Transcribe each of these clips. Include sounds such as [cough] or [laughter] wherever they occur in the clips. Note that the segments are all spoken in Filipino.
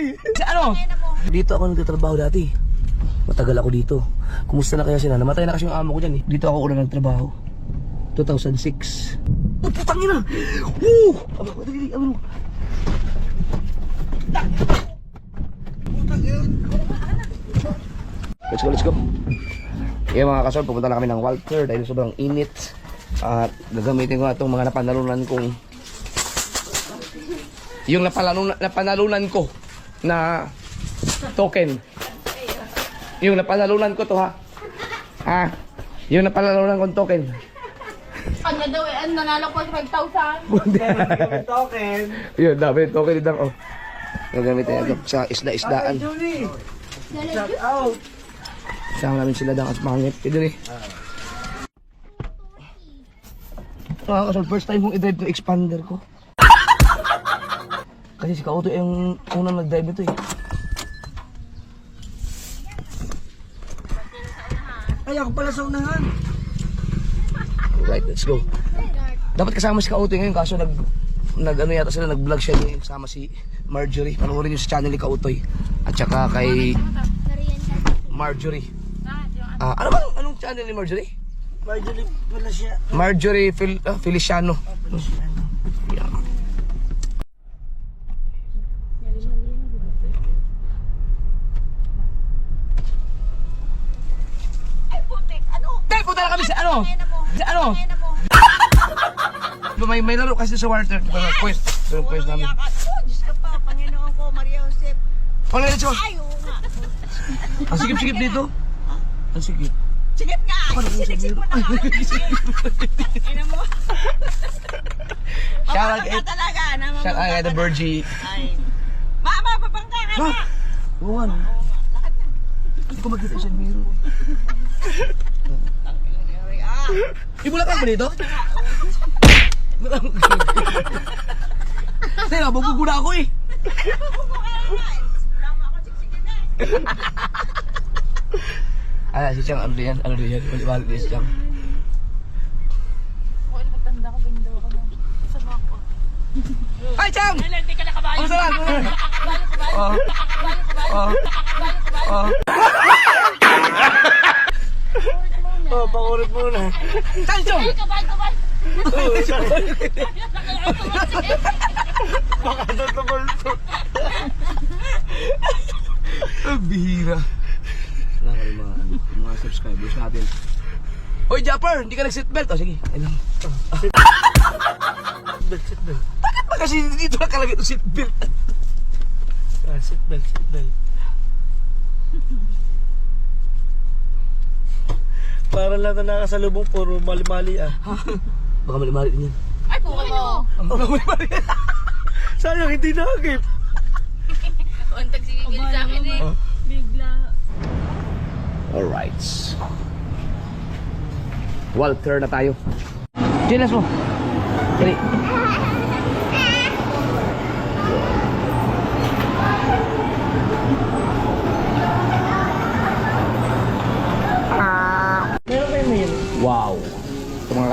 Ay! Sa ano? Dito ako nagtatrabaho dati. Matagal ako dito. Kumusta na kaya sila? Namatay na kasi yung amo ko dyan eh. Dito ako una nagtrabaho. 2006. Oh, putang ina! Woo! Aba, dali, dali, ano? Let's go, let's go. Yeah mga kasol, pupunta na kami ng Walter dahil sobrang init. At gagamitin ko na itong mga napanalunan kong yung napanalunan, napanalunan ko na token. Yung napanalunan ko to ha. Ha? Yung napanalunan kong token. Kanya daw eh, ano, nanalo ko 5,000. Token. Yun, dami token din ako. Gagamitin natin sa isda-isdaan. Julie. Shout out. Sama namin sila dang at mangit. Ito rin. Mga kasol, first time kong i-drive yung expander ko. Kasi si Kauto yung unang nag-drive ito eh. Ay, ako pala sa unahan. Right, let's go. Dapat kasama si Kauto ngayon kaso nag nag ano yata sila nag-vlog siya niya sama si Marjorie. Panoorin niyo sa channel ni Kautoy. At saka kay Marjorie. Ah, ano bang anong channel ni Marjorie? Marjorie pala siya. Marjorie Fel ah, Feliciano. Yeah. Ay, putik, ano? Tay, punta na kami sa ano? Sa ano? Mo. [laughs] May, may laro kasi sa water. Parang quest. Parang quest namin. Oh, Diyos ka pa, Panginoon ko, Maria Josep. Ano let's go. Ay, oo nga. Ang sikip-sikip dito. Ang sikip. Sigit nga. Sinisip mo na. [laughs] Shout out kay- ka talaga. Shout out kay ka the na. Virgie. Ay. Mama, papangka ka na. Buwan. Lakad na. Hindi ko magkita siya biro. Ah, [laughs] Ibulakan ba dito? Teka, bubuguna ako eh. Ah, si Chang, ano yan? Ano yan? Balik din si Chang. Kung ano magtanda ko, bindo ako na. Sama ko. Hi, Chang! Ay, hindi ka nakabayo. Ano saan? Nakabayo, kabayo. Oh. Nakabayo, kabayo. Oh. Nakabayo, kabayo. [laughs] Oh. Oh, pakurit muna. Saan, Chong? Ay, kabayo, kabayo. Oh, [laughs] sorry. Baka natubol to. Ang bihira. Wala ka mga, ano, mga subscribers natin. Hoy, Japper! Hindi ka nag-seatbelt. O, sige. Ayun. Belt, seatbelt. Bakit ba kasi dito nakalagay itong seatbelt? Ah, seatbelt, seatbelt. Para lang na nakasalubong, puro mali-mali ah. [laughs] Baka mali-mali din yan. Ay, kuha mo. Baka mali-mali [laughs] Sayang, hindi nakagip. Untag [laughs] sigigil sa akin eh. Oh. Bigla. Alright. Walter na tayo. Chinas mo. Dali.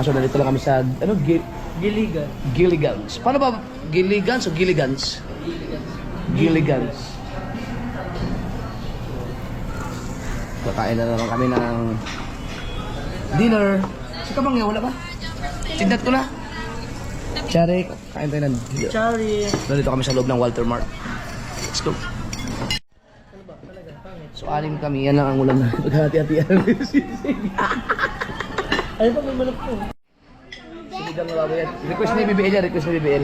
Ito mga kaso, dito lang kami sa, ano, Gil Giligan. Gilligans. Paano ba? Gilligans o Gilligans? Gilligans. Kakain na naman kami ng dinner. Si Kabang wala ba? Tindat ko na. Charik, kain tayo ng dinner. Chari. Nandito kami sa loob ng Walter Mart. Let's go. So, anim kami. Yan lang ang ulam na. [laughs] Maghati-hatian. [laughs] Ay, pa may manok po. Na yan. Request ni BBL yan. Request ni BBL.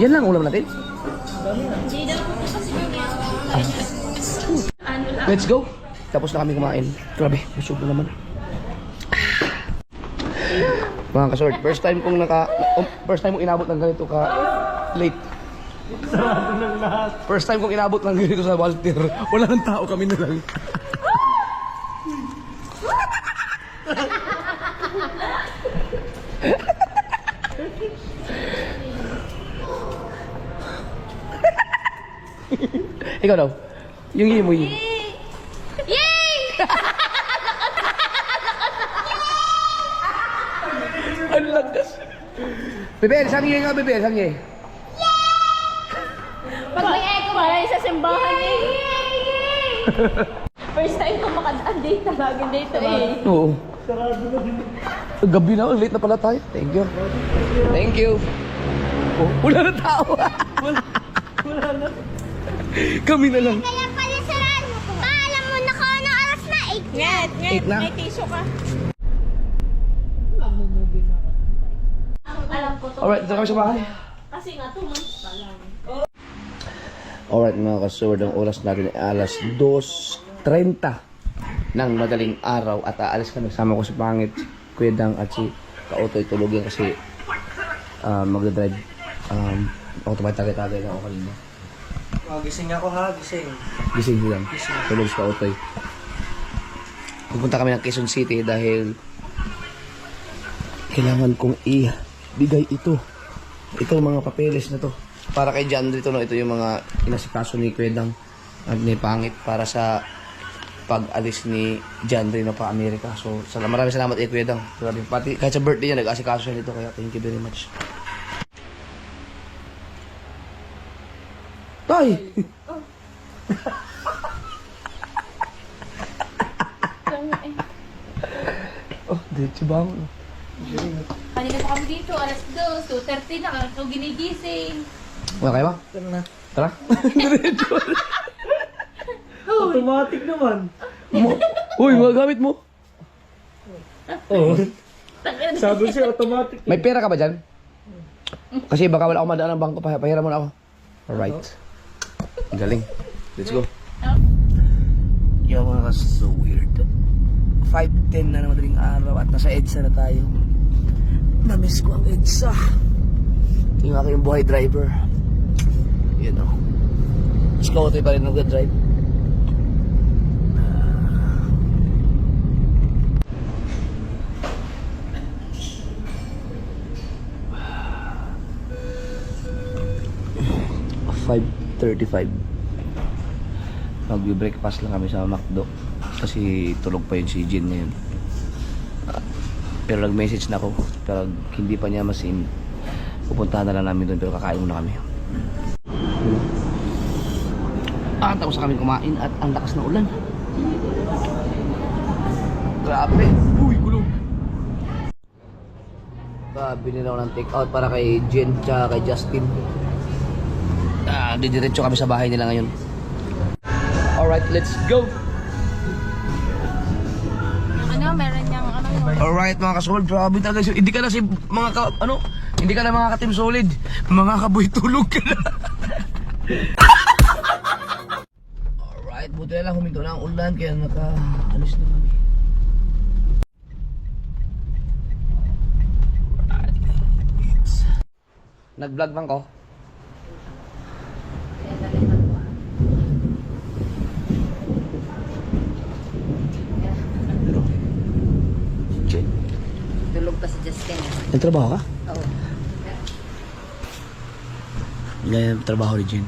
Yan lang ang ulam natin. Ah. Let's go. Tapos na kami kumain. Grabe, busog na naman. Mga kasort, first time kong naka... oh, first time kong inabot ng ganito ka late. Ng. First time kong inabot ng ganito sa Walter. Wala nang tao kami na lang. Ikaw daw. Yung yun mo yun. Yay! Ang lakas. Bebe, sabi niya nga, Bebe, sabi niya. Pag may echo, wala sa simbahan eh. First time ko makadaan dito. Laging dito eh. Oo. Gabi na, late na pala tayo. Thank you. Thank you. Oh, wala na tao. wala, wala na. [laughs] Kami na lang. Kaya pala sarado. Paalam mo na ko na oras na 8 Ngat, ngat. Eight na. May tissue ka. Alam ko to. Alright, dito kami sa bahay. Kasi nga, 2 months pa lang. Alright mga kasword, ang oras natin ay alas 2.30 ng madaling araw at aalis kami. Sama ko si Pangit, Kuya Dang at si Kaotoy tulog yan kasi uh, magdadrive. Um, ako tumay tagay-tagay na ako kanina. Oh, gising ako ha, gising. Gising ko lang. Tulog si Kaotoy. Pupunta kami ng Quezon City dahil kailangan kong i-bigay ito. Ito mga papeles na to. Para kay John dito, no? ito yung mga inasikaso ni Kwedang at ni Pangit para sa pag-alis ni John Rino pa Amerika. So, sal- maraming salamat kay Kwedang. Grabe. Pati, kahit sa birthday niya, nag-asikaso siya nito. Kaya thank you very much. Tay! [laughs] oh, diretso ba ako? Kanina pa kami dito, alas 2, 2.30 na, ako ginigising. Wala kayo ba? Tara na. Tara. [laughs] Automatic naman. mo. Uy, mga gamit mo. Oo. Sabi siya, automatic. May pera ka ba dyan? Kasi baka wala akong madaan ng bangko. Pah pahiram mo na ako. Alright. Galing. Let's go. Yo mga kas, so weird. 5.10 na ng madaling araw at nasa EDSA na tayo. Namiss ko ang EDSA. Ito yung aking buhay driver. Yun o. Mas kawotoy pa rin nag-drive. Five thirty-five. Magbe-breakfast lang kami sa McDo. Kasi tulog pa yun si Jin ngayon. Pero nag-message na ako. Pero hindi pa niya masin. Pupuntahan na lang namin doon pero kakain muna kami. Ah, tapos na kami kumain at ang lakas ng ulan. Grabe. Uy, gulong. Grabe nila ako ng take out para kay Jen tsaka kay Justin. Ah, didiretso kami sa bahay nila ngayon. Alright, let's go! Ano, meron niyang ano yung... Alright mga kasolid, grabe talaga. Hindi ka na si mga ka, ano, hindi ka na mga ka-team solid. Mga kaboy tulog ka na. [laughs] Alright, buti na lang huminto na ang ulan kaya naka-alis na kami. Nag-vlog bang ko? Jen, Tulog pa si Justin. Nagtrabaho ka? Oo. Ganyan ang trabaho ni Jen.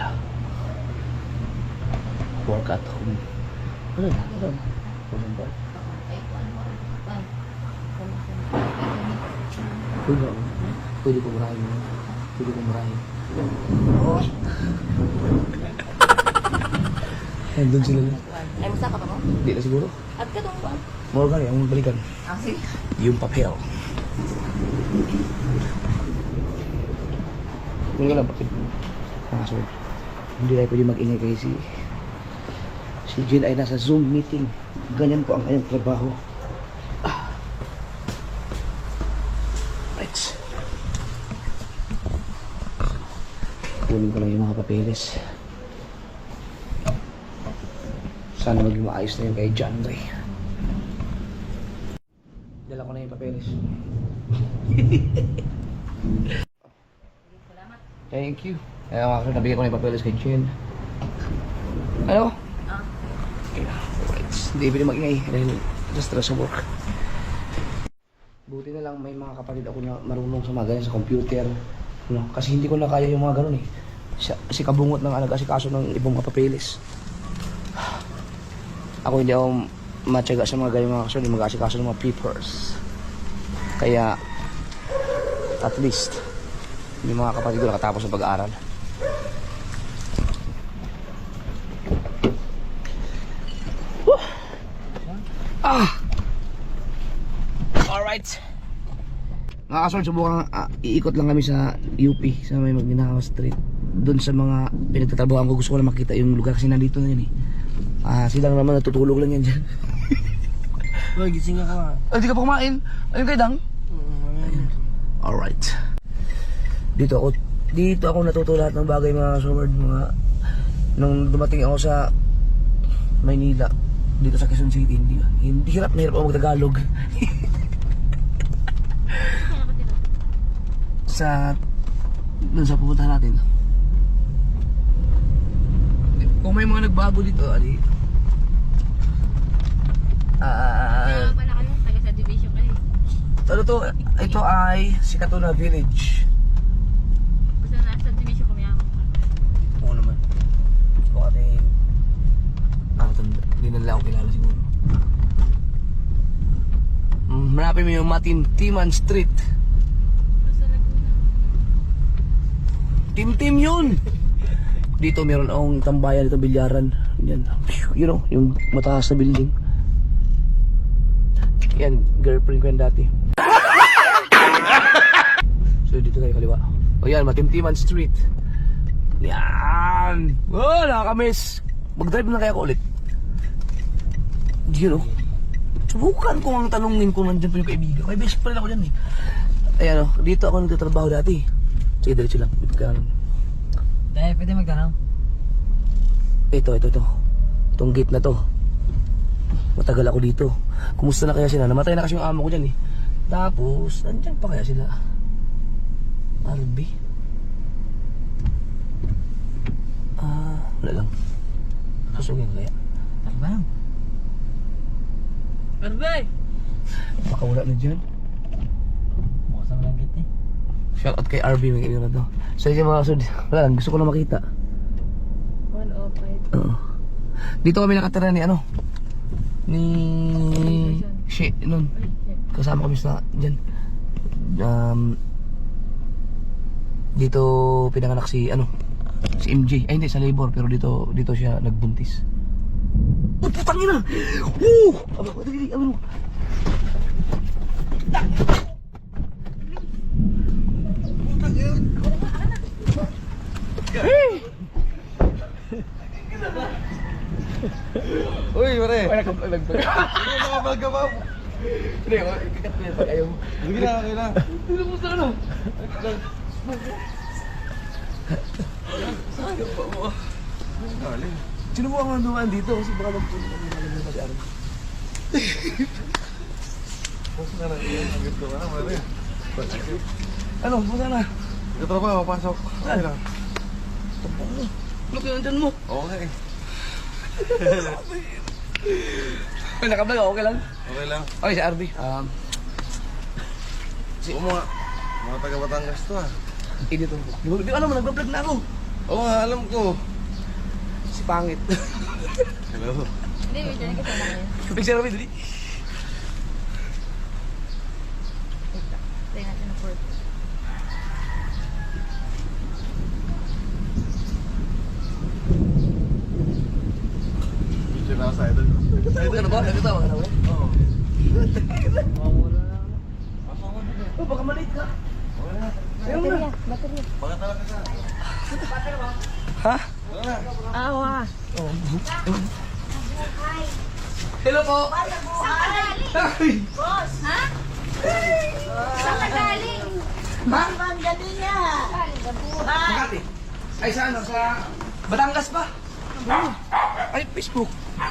Lang. Work at home. Ano na? Ano na? Walang ba? Pwede ako. Pwede ko murahin mo. Pwede ko murahin. Nandun sila na. Ay, musta ka pa mo? Hindi na siguro. At ka doon ba? Morgan, ang balikan. Ah, sige. Yung papel. Hindi ko lang bakit. Ah, sorry. Hindi tayo pwede mag-ingay kasi si... Si Jill ay nasa Zoom meeting. Ganyan po ang kanyang trabaho. Ah. Right. Kunin ko lang yung mga papeles. Sana maging maayos na yun kay John Ray. Dala ko na yung papeles. [laughs] Thank you. Kaya mga kaso, nabigyan ko na yung papeles kay Jen. Ano? Ah. Hindi pwede mag-ingay dahil just stress sa work. Buti na lang may mga kapatid ako na marunong sa mga ganyan sa computer. No? Kasi hindi ko na kaya yung mga ganun eh. Siya, si kabungot ng alaga si kaso ng ibang mga papeles. Ako hindi ako matyaga sa mga ganyan mga kasunod, mag-asikaso ng mga papers. Kaya, at least, yung mga kapatid ko nakatapos ng pag-aaral. Ah! Alright. Mga kasunod, subukan ah, iikot lang kami sa UP, sa may Magninawa Street. Doon sa mga pinagtatrabahoan ko, gusto ko lang makita yung lugar kasi nandito na yun eh. Ah, silang naman natutulog lang yan dyan. [laughs] Uy, gising ako ah. Ay, di ka pa kumain. Ayun kay Dang. Alright. Dito ako, dito ako natuto lahat ng bagay mga sword, mga nung dumating ako sa Maynila, dito sa Quezon City, hindi, hindi hirap na hirap ako mag-Tagalog. [laughs] sa dun sa pupuntahan natin. Kung may mga nagbago dito, ali. Ah, Kaya pala kayo, taga sa division kayo. ano to? Ito ay Sikatuna Village. Basta nasa division kami ako. Oo naman. Ito ating... Ah, tanda. Hindi nila ako kilala siguro. Mm, Hanapin mo yung Matintiman Street. Basta Laguna. Tim-tim yun! Dito meron akong tambayan dito, bilyaran. Yan. You know, yung mataas na building. Yan, girlfriend ko yan dati. [laughs] so dito tayo kaliwa. O yan, Matimtiman Street. Yan! Oh, nakakamiss. Mag-drive na kaya ako ulit. You know, subukan ko ang tanungin kung nandyan pa yung kaibigan. May best friend ako dyan eh. Ayan o, dito ako nagtatrabaho dati. Sige, diretso lang. Ipagkaroon. Dahil pwede magtanong. Ito, ito, ito. Itong gate na to. Matagal ako dito. Kumusta na kaya sila? Namatay na kasi yung amo ko dyan eh. Tapos, andyan pa kaya sila? Albi? Ah, wala lang. Susugin kaya. Tanong. Arbay! Baka wala na dyan. Bukas ang langit eh. Shout out kay RB, may na to. So, yung mga kasud, wala lang, gusto ko na makita. 105. Oo. Dito kami nakatira ni ano? Ni... Shi, nun. Kasama kami sa dyan. Um, dito pinanganak si ano? Si MJ. Ay hindi, sa labor. Pero dito dito siya nagbuntis. Oh, putang ina! Woo! Aba, dali, dali? Uy, nagpag... Ano mga balgama? Hindi, kakat ko yan pag ayaw mo. Sige na, okay na. Dito mo sa ano? Galing. Sino mo ang nanduan dito? Kasi baka magpunta ng mga Arno. Puso na lang yan. Ang ganda ka na, pare. Ano, punta na. Katrabaho, pasok. Okay lang. Look, yung andyan mo. Okay. [laughs] Ay, nakablog, okay lang. Okay lang. Okay, si RB. Um, Si mga, mga taga Batangas to ah. edit ko. Di ba, di ba alam mo, nagbablog na ako. Oo nga, alam ko. Si Pangit. Hello. Hindi, may dyan kasama kayo. Picture kami, dali. Tayo natin ng port. Picture na ako sa idol ko. Ano ka na ba? Nagkatawa ka na ba? Oo. Oh, baka maliit ka. Ayaw mo na. Baka talaga ka. Ha? Wala. Awa! Oh. Hello po. Ay! Saan ka galing? Makati. Ay, sa ano? Sa Batangas pa? Ay, Facebook.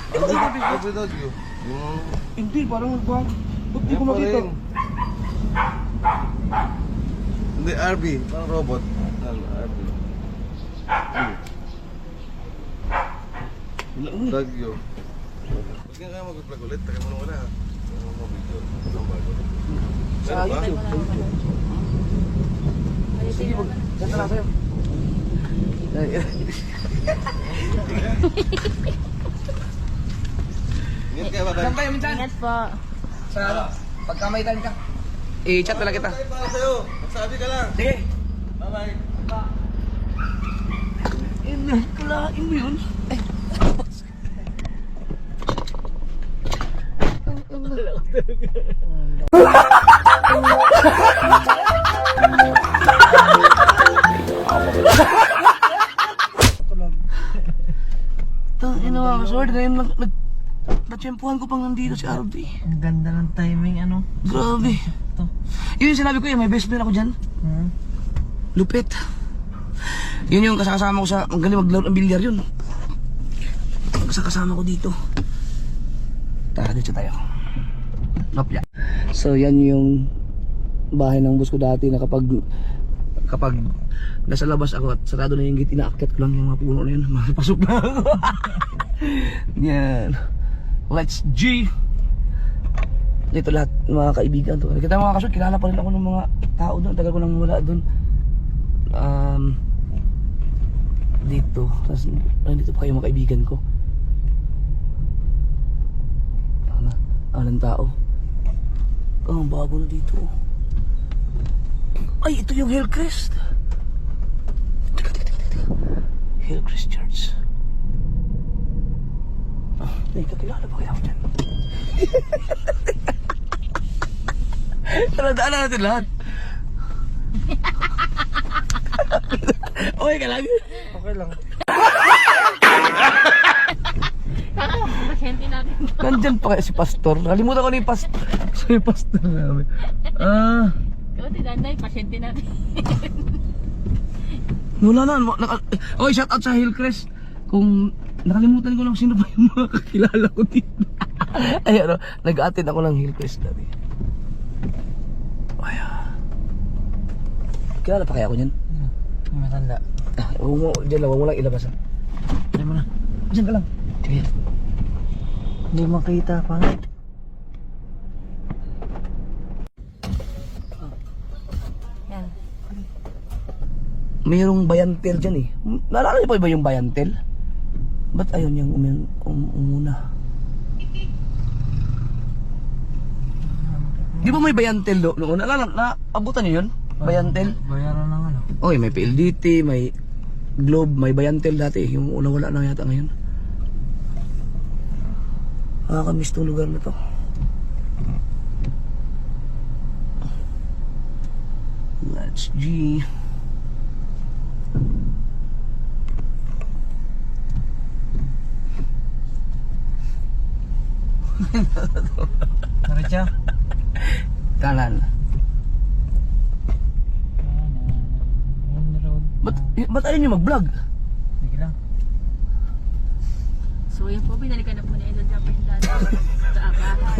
Every dog you. Yung... Hindi, parang nagbago. Ba't di ko makita? Hindi, RB. Parang robot. Ano, RB. Dog you. Huwag nga nga mag-vlog ulit. Taga mo nung wala. Ano mo video? Ang bago. Sa ba? YouTube. Sige, mag... Ganda na sa'yo. [laughs] Ay, [laughs] Ingat ka bye-bye. Saan tayo minsan? Ingat po. Sa ano? Pagkamaitan ka. I-chat na lang kita. Ay, para sa'yo. Magsabi ka lang. Sige. Bye-bye. Ina, kalain mo yun. Eh. Tang ina mga kasword, ngayon nag, nag, natsyempuhan ko pang nandito si RB. Ang ganda ng timing, ano? Grabe. Ito. Yun yung sinabi ko yun, may best friend ako dyan. Hmm? Lupit. Yun yung kasakasama ko sa, ang galing maglaro ng bilyar yun. Kasakasama ko dito. Tara, dito tayo. Nopya. So, yan yung bahay ng boss ko dati na kapag kapag nasa labas ako at sarado na yung gate, inaakyat ko lang yung mga puno na yun. [laughs] Makapasok na ako. [laughs] yan. Let's G. Dito lahat mga kaibigan to. Kita mga kasod, kilala pa rin ako ng mga tao doon. Tagal ko nang wala doon. Um, dito. Tapos, ay, dito pa kayo mga kaibigan ko. Ano? Anong tao? Oh, bago na dito. Ay, ito yung Hillcrest. Teka, teka. Hillcrest Church. May kakilala ba kaya ako dyan? Tara, daanan natin lahat. okay ka lang? Okay lang. Pasyente natin. Nandyan pa kaya si Pastor. Nakalimutan ko na yung Pastor. Sino yung Pastor namin? Ah, Ikaw, tinanday, pasyente natin. wala na. Naka, okay, shout out sa Hillcrest. Kung nakalimutan ko lang sino ba yung mga kakilala ko dito. [laughs] Ay, ano, nag-attend ako ng Hillcrest dati. Ay, ah. Kilala pa kaya ako niyan? Yung matanda. Ah, huwag mo, dyan lang, huwag mo lang ilabas ha. Try mo na. Diyan ka lang. Sige. Hindi makita, pangit. Yan. Mayroong bayantel dyan eh. Naalala niyo pa ba yung bayantel? Ba't ayaw niyang umin, um, umuna? Di ba may bayantel do, noon? Naalala, na, abutan niyo yun? Bayantel? Bayaran ng ano? Okay, may PLDT, may Globe, may bayantel dati. Yung una wala na yata ngayon. Nakakamiss tong lugar na to. Let's G. Diretso? Kanan. Ba't, ba't ayaw niyo mag-vlog? Sige lang. So, yun po, binalikan na po ni Idol Japper yung dati.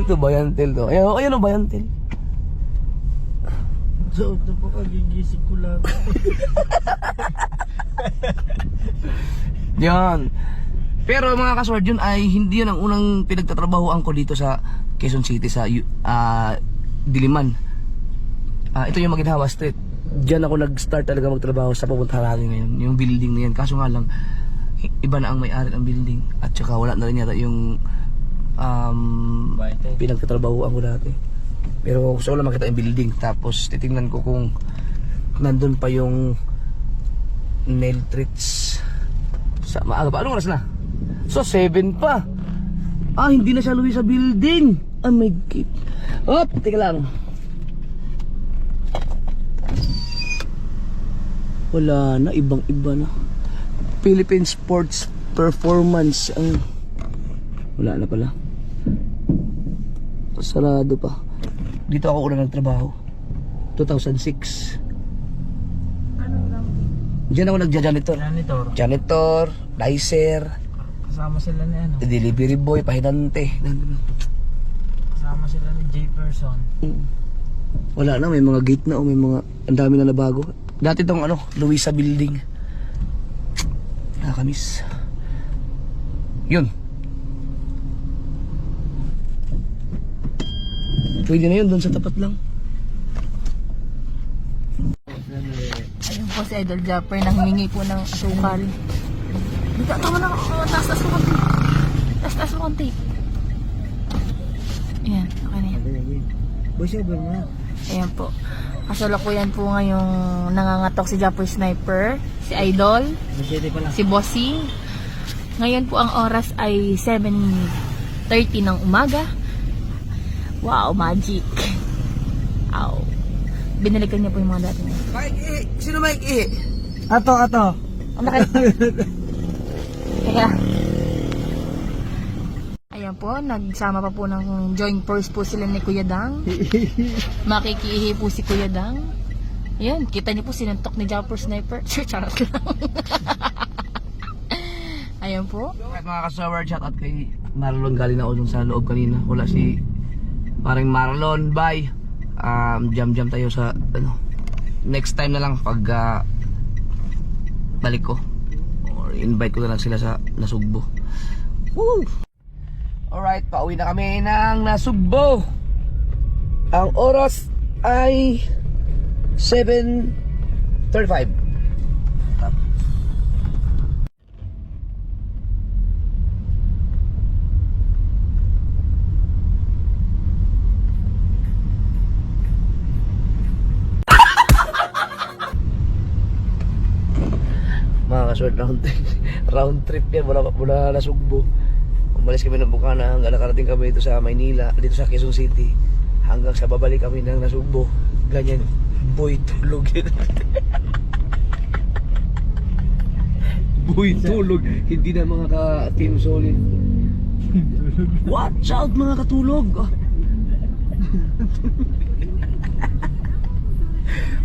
Ito bayantel to. Ayan, ayan o bayantel. So, ito po kagigising ko lang. [laughs] Yan. Pero mga kasword, yun ay hindi yun ang unang pinagtatrabahoan ko dito sa Quezon City sa ah, Diliman. Ah, ito yung Maginhawa Street. Diyan ako nag-start talaga magtrabaho sa pupuntahan natin ngayon. Yung building na yan. Kaso nga lang, iba na ang may-ari ng building. At saka wala na rin yata yung um, pinagtatrabahoan ko dati. Pero gusto ko lang makita yung building. Tapos titingnan ko kung nandun pa yung nail treats. Sa maaga pa. Anong oras na? So, 7 pa. Ah, hindi na siya luwi sa building. Oh my God. Hop, tika lang. Wala na, ibang iba na. Philippine Sports Performance ang wala na pala. Sarado pa. Dito ako una nagtrabaho. 2006. Diyan ako nagja-janitor. Janitor. Janitor, dicer, Kasama sila ni ano? delivery boy, pahinante. Kasama sila ni J. Person. Mm. Wala na, may mga gate na o may mga, ang dami na nabago. Dati tong ano, Luisa Building. Nakakamiss. Yun. Pwede na yun, doon sa tapat lang. Ayun po si Idol Japper nang hiningi po ng asukal. Dito, tama na ako. Taas, taas mo konti. Taas, taas mo konti. Ayan, okay na yan. Voice over mo na. Ayan po. Kasalukuyan po ngayong nangangatok si Japper Sniper, si Idol, si Bossing. Ngayon po ang oras ay 7.30 ng umaga. Wow, magic. Ow. Binalikan niya po yung mga dati na. Mike E! Sino Mike E? Ato, ato. Ang laki. [laughs] Kaya, ayan po, nagsama pa po ng joint force po sila ni Kuya Dang. [laughs] Makikihi po si Kuya Dang. Ayan, kita niyo po sinuntok ni Jumper Sniper. [laughs] Sure, charot lang. [laughs] ayan po. At mga kasawar, shout out kay Marlon. Galing na ako sa loob kanina. Wala si parang Marlon. Bye. Um, jam-jam tayo sa ano. Next time na lang pag ah, balik ko. Invite ko na lang sila sa Nasugbo. Woo! Alright, pauwi na kami ng Nasugbo. Ang oras ay 7.35. mga kasword [laughs] round trip, round trip yan mula, mula Nasugbo umalis kami ng Bukana hanggang nakarating kami dito sa Maynila dito sa Quezon City. Hanggang sa babalik kami ng Nasugbo ganyan. Boy tulog yun. [laughs] Boy tulog. Hindi na mga ka team solid. [laughs] Watch out mga katulog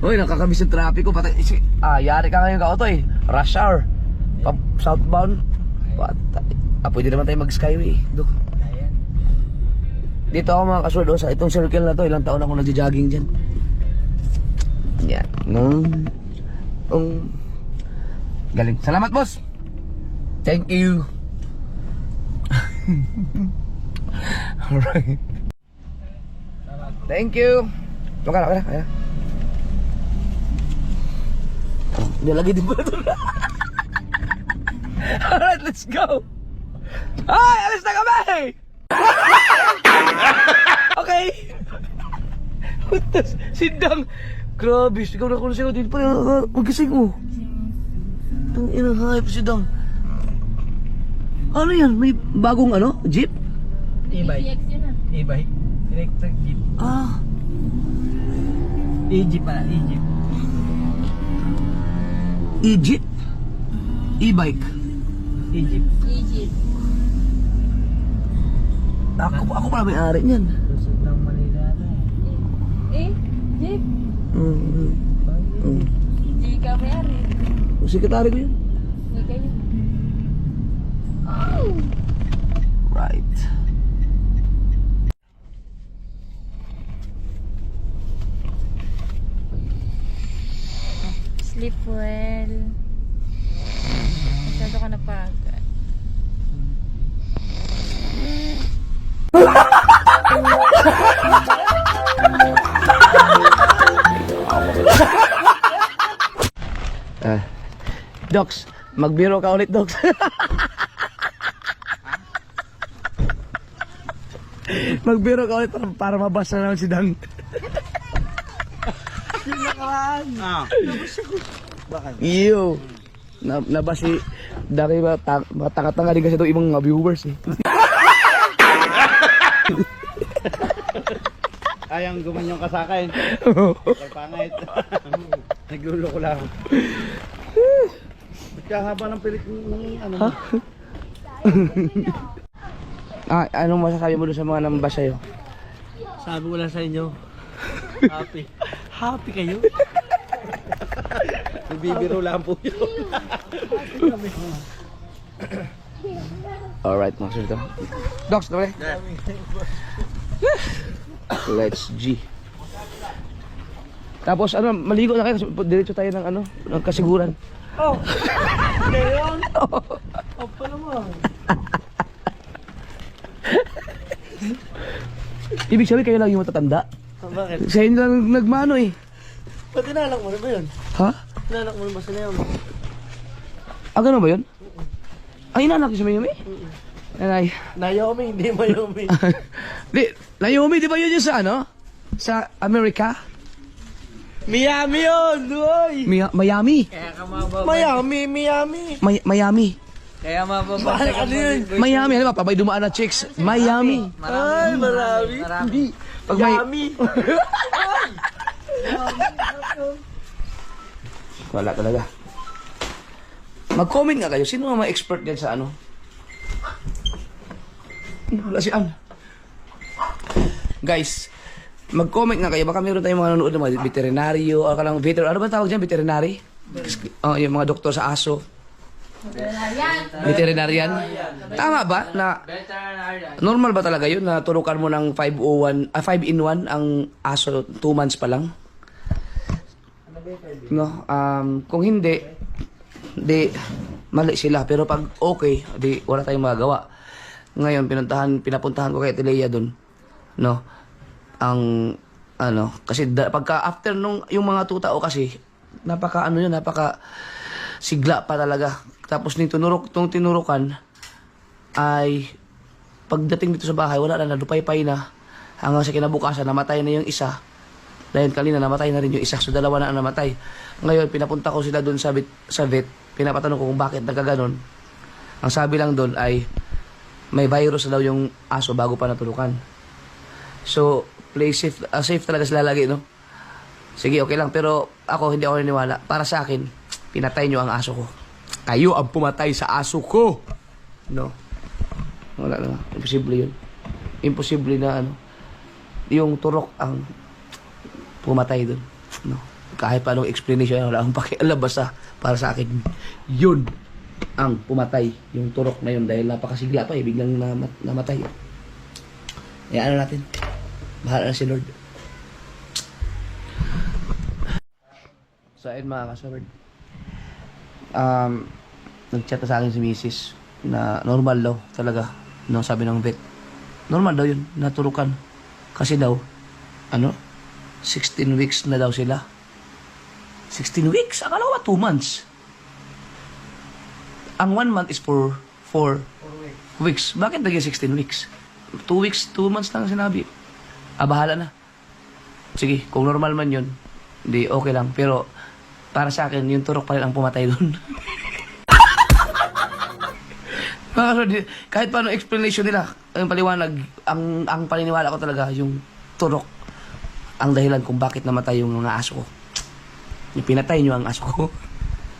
Uy, nakakabis yung traffic ko. Patay, isi, ah, yari ka ngayon ka, Otoy. Rush hour. Pa, southbound. Patay. Ah, pwede naman tayo mag-skyway. Dok. Dito ako mga kasurdo sa itong circle na to. Ilang taon ako nagja-jogging dyan. Yan. Nung... Um, galing. Salamat, boss. Thank you. [laughs] Alright. Thank you. Okay na, okay din pala ito. Alright, let's go. Ay, alis na kami! okay. Putas, sindang. Grabe, sigaw na na sigaw. Dito pa magising mo. Ang inang hype, sindang. Ano yan? May bagong ano? Jeep? E-bike. Ah. E-bike. Electric jeep. Ah, E-jeep pala, E-jeep. E-jeep? E-bike? E-jeep. Egypt. Ako, ako pala may ari niyan. Lusog ng Manila na Eh, Jeep. Mm, mm. Hindi ka mayari. Sekretary ko yun. Hindi kayo. Oh! Right. Sleep well. Masyado ka napagod. Ah. Docs, magbiro ka ulit, Docs. magbiro ka ulit para, para mabasa naman si Dang. Ah. Iyo. Na, nabas si Daki ba, ta, tanga-tanga din kasi itong ibang mga viewers eh. [laughs] Ayang gumanyong kasakain. [laughs] Pangit. [laughs] Naglulo ko lang. Ba't kahaba ng pilik ng ano? mo? ah, anong masasabi mo doon sa mga nambas sa'yo? Sabi ko lang sa inyo. Happy. Happy kayo? Nagbibiro lang po yun. Alright, mga sir. Docs, tama Let's G. Tapos ano, maligo na kayo kasi diretso tayo ng ano, ng kasiguran. Oh! Ngayon? Oh, pa naman. Ibig sabihin kayo lang yung matatanda. Oh, bakit? Sa inyo lang nagmano eh. Ba't inalak mo na ba yun? Ha? Inalak mo ba sila yun? Ah, ganun ba yun? Ay, inanak si Mayumi? Nanay. Naomi, hindi Mayomi. [laughs] di, Naomi, di ba yun yung sa ano? Sa Amerika? Miami yun, doy! Mi- Miami. Kaya ka mababay. Miami, Miami. May- Miami. Kaya mababay. Ano yun? Miami, ano ba? Pabay dumaan na chicks. Miami. Ay, marami. Hindi. Pag may... Miami. [laughs] Wala talaga. Mag-comment nga kayo. Sino ang mga expert din sa ano? Wala si Ann. Guys, mag-comment nga kayo. Baka meron tayong mga nanonood ng mga veterinaryo o kalang veter ano ba tawag dyan? Veterinary? Oh, yung mga doktor sa aso. Veterinarian. Tama ba na normal ba talaga yun na turukan mo ng 501 ah, 5 in 1 ang aso 2 months pa lang? No, um, kung hindi, di mali sila. Pero pag okay, di wala tayong magagawa. Ngayon, pinuntahan, pinapuntahan ko kay Tilea doon. No, ang ano, kasi da, pagka after nung yung mga tutao kasi, napaka ano yun, napaka sigla pa talaga. Tapos nung tinurok, nung tinurukan, ay pagdating dito sa bahay, wala na, nadupay-pay na. Hanggang sa kinabukasan, namatay na yung isa. Dahil kanina namatay na rin yung isa, so dalawa na ang namatay. Ngayon, pinapunta ko sila doon sa vet, sa vet, pinapatanong ko kung bakit nagkaganon. Ang sabi lang doon ay, may virus na daw yung aso bago pa natulukan. So, play safe, ah, safe talaga sila lagi, no? Sige, okay lang. Pero ako, hindi ako naniniwala. Para sa akin, pinatay nyo ang aso ko. Kayo ang pumatay sa aso ko. No. Wala na. Imposible yun. Imposible na ano. Yung turok ang pumatay dun. No. Kahit pa anong explanation, wala akong pakialam. Basta para sa akin, yun ang pumatay. Yung turok na yun dahil napakasigla pa eh. Biglang namat- namatay. Eh, ano natin? Bahala na si Lord. So, ayun mga kasabard. Um, nag-chat na sa akin si Mrs. na normal daw talaga. No, sabi ng vet. Normal daw yun, naturukan. Kasi daw, ano, 16 weeks na daw sila. 16 weeks? Akala ko ba 2 months? Ang 1 month is for 4 weeks. Bakit naging 16 weeks? 2 weeks, 2 months lang sinabi. Ah, bahala na. Sige, kung normal man yun, hindi, okay lang. Pero, para sa akin, yung turok pa rin ang pumatay doon. [laughs] Kahit paano explanation nila, ang paliwanag, ang, ang paniniwala ko talaga, yung turok, ang dahilan kung bakit namatay yung mga aso ko. Yung pinatay nyo ang aso ko. [laughs]